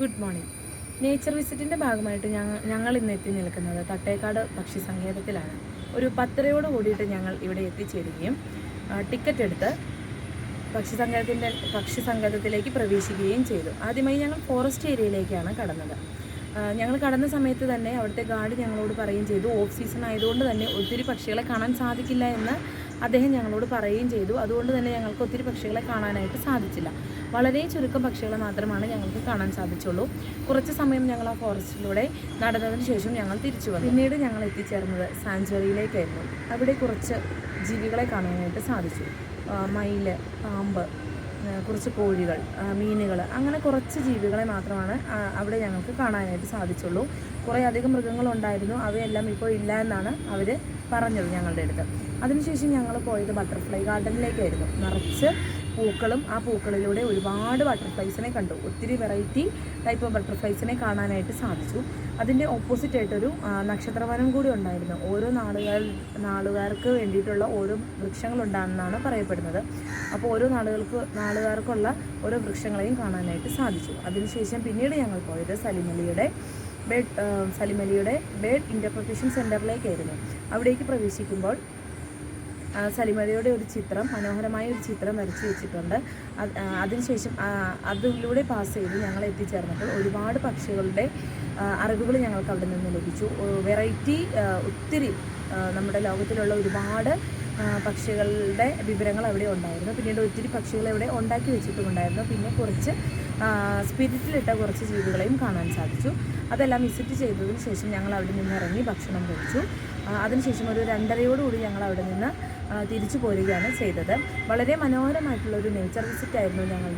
Good morning nature വിസിറ്റിന്റെ ഭാഗമായിട്ട് ഞങ്ങൾ ഞങ്ങൾ ഇന്ന് എത്തി നിൽക്കുന്നത് തട്ടേക്കാട് പക്ഷി സങ്കേതത്തിലാണ്. ഒരു പത്തരയോട് കൂടിയിട്ട് ഞങ്ങൾ ഇവിടെ എത്തിച്ചേരുകയും ടിക്കറ്റ് എടുത്ത് പക്ഷി സങ്കേതത്തിന്റെ പക്ഷി സങ്കേതത്തിലേക്ക് പ്രവേശിക്കുകയും ചെയ്തു. ആദ്യമായി ഞങ്ങൾ ഫോറസ്റ്റ് ഏരിയയിലേക്കാണ് കടന്നത്. ഞങ്ങൾ കടന്ന സമയത്ത് തന്നെ അവിടുത്തെ ഗാർഡ് ഞങ്ങളോട് പറയുകയും ചെയ്തു. ഓഫ് സീസൺ ആയതുകൊണ്ട് തന്നെ ഒത്തിരി പക്ഷികളെ കാണാൻ സാധിക്കില്ല എന്ന് അദ്ദേഹം ഞങ്ങളോട് പറയുകയും ചെയ്തു. അതുകൊണ്ട് തന്നെ ഞങ്ങൾക്ക് ഒത്തിരി പക്ഷികളെ കാണാനായിട്ട് സാധിച്ചില്ല. വളരെ ചുരുക്കം പക്ഷികളെ മാത്രമാണ് ഞങ്ങൾക്ക് കാണാൻ സാധിച്ചുള്ളൂ. കുറച്ച് സമയം ഞങ്ങൾ ആ ഫോറസ്റ്റിലൂടെ നടന്നതിന് ശേഷം ഞങ്ങൾ തിരിച്ചു വന്നു. പിന്നീട് ഞങ്ങൾ എത്തിച്ചേർന്നത് സാഞ്ചുറിയിലേക്കായിരുന്നു അവിടെ കുറച്ച് ജീവികളെ കാണാനായിട്ട് സാധിച്ചു. മയിൽ പാമ്പ് കുറച്ച് കോഴികൾ മീനുകൾ അങ്ങനെ കുറച്ച് ജീവികളെ മാത്രമാണ് അവിടെ ഞങ്ങൾക്ക് കാണാനായിട്ട് സാധിച്ചുള്ളൂ. കുറേ അധികം മൃഗങ്ങളുണ്ടായിരുന്നു അവയെല്ലാം ഇപ്പോൾ ഇല്ല എന്നാണ് അവർ പറഞ്ഞത് ഞങ്ങളുടെ അടുത്ത്. അതിനുശേഷം ഞങ്ങൾ പോയത് ബട്ടർഫ്ലൈ ഗാർഡനിലേക്കായിരുന്നു നിറച്ച് പൂക്കളും ആ പൂക്കളിലൂടെ ഒരുപാട് ബട്ടർഫ്ലൈസിനെ കണ്ടു. ഒത്തിരി വെറൈറ്റി ടൈപ്പ് ഓഫ് ബട്ടർഫ്ലൈസിനെ കാണാനായിട്ട് സാധിച്ചു. അതിന്റെ ഓപ്പോസിറ്റ് ആയിട്ടൊരു ആ, നക്ഷത്രവനം കൂടി ഉണ്ടായിരുന്നു. ഓരോ നാളുകാർ നാളുകാർക്ക് വേണ്ടിയിട്ടുള്ള ഓരോ വൃക്ഷങ്ങളുണ്ടാണെന്നാണ് പറയപ്പെടുന്നത്. അപ്പോൾ ഓരോ നാളുകൾക്ക് നാളുകാർക്കുള്ള ഓരോ വൃക്ഷങ്ങളെയും കാണാനായിട്ട് സാധിച്ചു. അതിനുശേഷം പിന്നീട് ഞങ്ങൾ പോയത് സലിമലിയുടെ ബേഡ് സലിമലിയുടെ ബേഡ് ഇന്റർപ്രിട്ടേഷൻ സെന്ററിലേക്കായിരുന്നു അവിടേക്ക് പ്രവേശിക്കുമ്പോൾ സലിമലിയുടെ ഒരു ചിത്രം മനോഹരമായ ഒരു ചിത്രം വരച്ചു വെച്ചിട്ടുണ്ട്. അത് അതിനുശേഷം അതിലൂടെ പാസ് ചെയ്ത് ഞങ്ങൾ എത്തിച്ചേർന്നപ്പോൾ ഒരുപാട് പക്ഷികളുടെ അറിവുകൾ ഞങ്ങൾക്ക് അവിടെ നിന്ന് ലഭിച്ചു വെറൈറ്റി ഒത്തിരി നമ്മുടെ ലോകത്തിലുള്ള ഒരുപാട് പക്ഷികളുടെ വിവരങ്ങൾ അവിടെ ഉണ്ടായിരുന്നു. പിന്നീട് ഒത്തിരി പക്ഷികളെ ഇവിടെ ഉണ്ടാക്കി വെച്ചിട്ടുമുണ്ടായിരുന്നു. പിന്നെ കുറച്ച് സ്പിരിറ്റിലിട്ട കുറച്ച് ജീവികളെയും കാണാൻ സാധിച്ചു. അതെല്ലാം വിസിറ്റ് ചെയ്തതിന് ശേഷം ഞങ്ങൾ അവിടെ നിന്ന് ഇറങ്ങി ഭക്ഷണം കഴിച്ചു. അതിനുശേഷം ഒരു രണ്ടരയോടുകൂടി ഞങ്ങൾ അവിടെ നിന്ന് തിരിച്ചു പോരുകയാണ് ചെയ്തത്. വളരെ മനോഹരമായിട്ടുള്ള ഒരു നേച്ചർ വിസിറ്റ് ആയിരുന്നു ഞങ്ങൾ